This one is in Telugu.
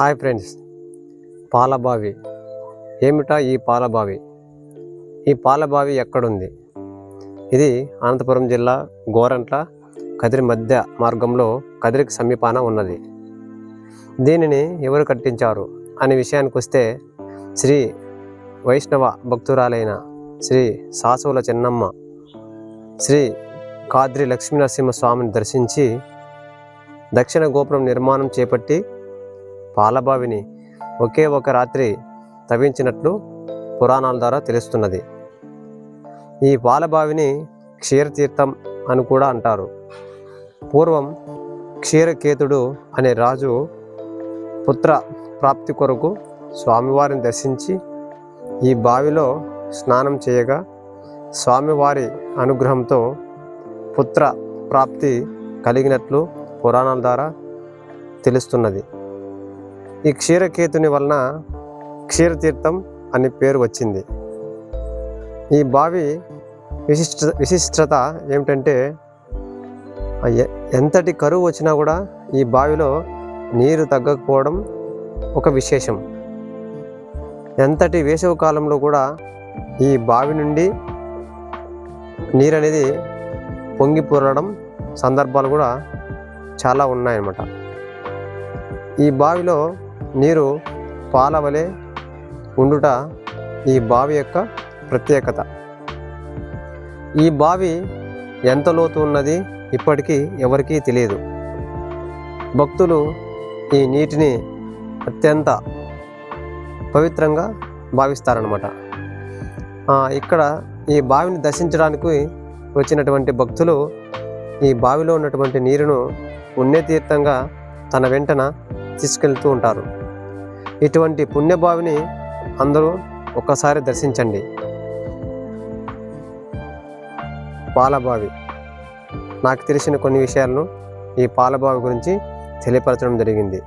Hi friends పాలబావి. ఏమిటా ఈ పాలబావి? ఈ పాలబావి ఎక్కడుంది? ఇది అనంతపురం జిల్లా గోరంట్ల కదిరి మధ్య మార్గంలో కదిరికి సమీపాన ఉన్నది. దీనిని ఎవరు కట్టించారు అనే విషయానికి వస్తే శ్రీ వైష్ణవ భక్తురాలైన శ్రీ సాసువుల చిన్నమ్మ శ్రీ కాద్రి లక్ష్మీనరసింహ స్వామిని దర్శించి దక్షిణ గోపురం నిర్మాణం చేపట్టి పాలబావిని ఒకే ఒక రాత్రి తవ్వించినట్లు పురాణాల ద్వారా తెలుస్తున్నది. ఈ పాలబావిని క్షీరతీర్థం అని కూడా అంటారు. పూర్వం క్షీరకేతుడు అనే రాజు పుత్ర ప్రాప్తి కొరకు స్వామివారిని దర్శించి ఈ బావిలో స్నానం చేయగా స్వామివారి అనుగ్రహంతో పుత్ర ప్రాప్తి కలిగినట్లు పురాణాల ద్వారా తెలుస్తున్నది. ఈ క్షీరకేతుని వలన క్షీరతీర్థం అనే పేరు వచ్చింది. ఈ బావి విశిష్ట విశిష్టత ఏమిటంటే ఎంతటి కరువు వచ్చినా కూడా ఈ బావిలో నీరు తగ్గకపోవడం ఒక విశేషం. ఎంతటి వేసవి కాలంలో కూడా ఈ బావి నుండి నీరు అనేది పొంగి పొరలడం సందర్భాలు కూడా చాలా ఉన్నాయన్నమాట. ఈ బావిలో నీరు పాలవలే ఉండుట ఈ బావి యొక్క ప్రత్యేకత. ఈ బావి ఎంత లోతు ఉన్నది ఇప్పటికీ ఎవరికీ తెలియదు. భక్తులు ఈ నీటిని అత్యంత పవిత్రంగా భావిస్తారనమాట ఇక్కడ ఈ బావిని దర్శించడానికి వచ్చినటువంటి భక్తులు ఈ బావిలో ఉన్నటువంటి నీరును పుణ్యతీర్థంగా తన వెంటన తీసుకెళ్తూ ఉంటారు. ఇటువంటి పుణ్యభావిని అందరూ ఒక్కసారి దర్శించండి. పాలబావి నాకు తెలిసిన కొన్ని విషయాలను ఈ పాలబావి గురించి తెలియపరచడం జరిగింది.